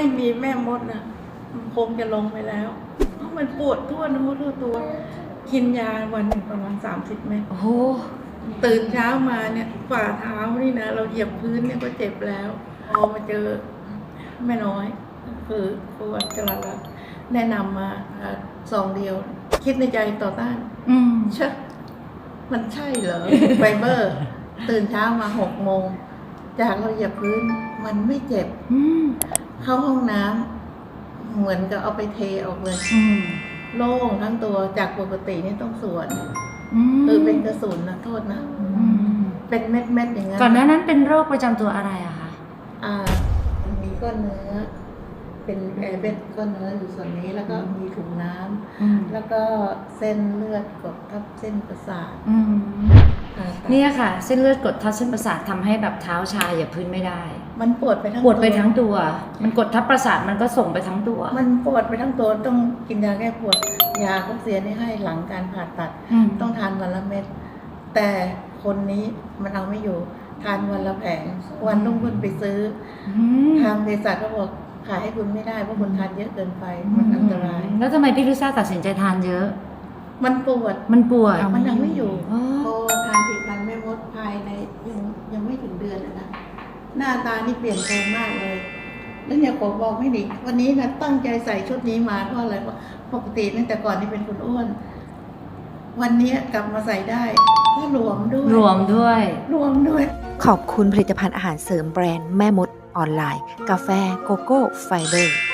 ไม่มีแม่มดนะมันคงจะลงไปแล้ว มันปวดทั่วทั้งหมดทั่วตัว กินยาวันหนึ่งประมาณสามสิบเม็ดโอ้โหตื่นเช้ามาเนี่ยฝ่าเท้านี่นะเราเหยียบพื้นเนี่ยก็เจ็บแล้วพอมาเจอแม่น้อย คือครูอัจฉริยะแนะนำมาอ่าซองเดียว คิดในใจต่อต้าน อืมเชอะมันใช่เหรอไฟเบอร์ ตื่นเช้ามาหกโมง จากเราเหยียบพื้นมันไม่เจ็บอืม เข้าห้องน้ำเหมือนกับเอาไปเทออกเลย อืมโล่งทั้งตัวจากปกตินี่ต้องสวนอืมคือเป็นกระสุนนะโทษนะ อืมเป็นเม็ดเม็ดๆอย่างนั้นก่อนหน้านั้นเป็นโรคประจำตัวอะไรอะคะอ่ามีก้อนเนื้อ เป็นแอร์เบ็ดก้อนเนื้ออยู่ส่วนนี้แล้วก็มีถุงน้ำ อืมแล้วก็เส้นเลือดกดทับเส้นประสาท อืมผ่าตัด เนี่ยค่ะ เส้นเลือดกดทับเส้นประสาททำให้แบบเท้าชาอย่าพื้นไม่ได้ มันปวดไปทั้งปวดไปตัทั้งตัว มันกดทับประสาทมันก็ส่งไปทั้งตัว มันปวดไปทั้งตัวต้องกินยาแก้ปวดยาเขาเสียนี่ให้หลังการผ่าตัดอืมต้องทานวันละเม็ดแต่คนนี้มันเอาไม่อยู่ทานวันละแผงวันรุ่งขึ้นไปซื้ออืมทางเภสัชก็บอกขายให้คุณไม่ได้เพราะคุณทานเยอะเกินไปมันอันตราย แล้วทำไมพี่ลิซ่าตัดสินใจทานเยอะ มันปวดมันปวดมันยังไม่อยู่อ๋อ ม่มดภายในยังยังไม่ถึงเดือนเลยนะหน้าตานี่เปลี่ยนแปลงมากเลย แล้วเนี่ยขอบอกให้ดิวันนี้นะตั้งใจใส่ชุดนี้มาเพราะอะไรเพราะปกติตั้งแต่ก่อนนี่เป็นคนอ้วน วันนี้กลับมาใส่ได้ถ้ารวมด้วยรวมด้วย รวมด้วย ขอบคุณผลิตภัณฑ์อาหารเสริมแบรนด์แม่มดออนไลน์ กาแฟโกโก้ไฟเบอร์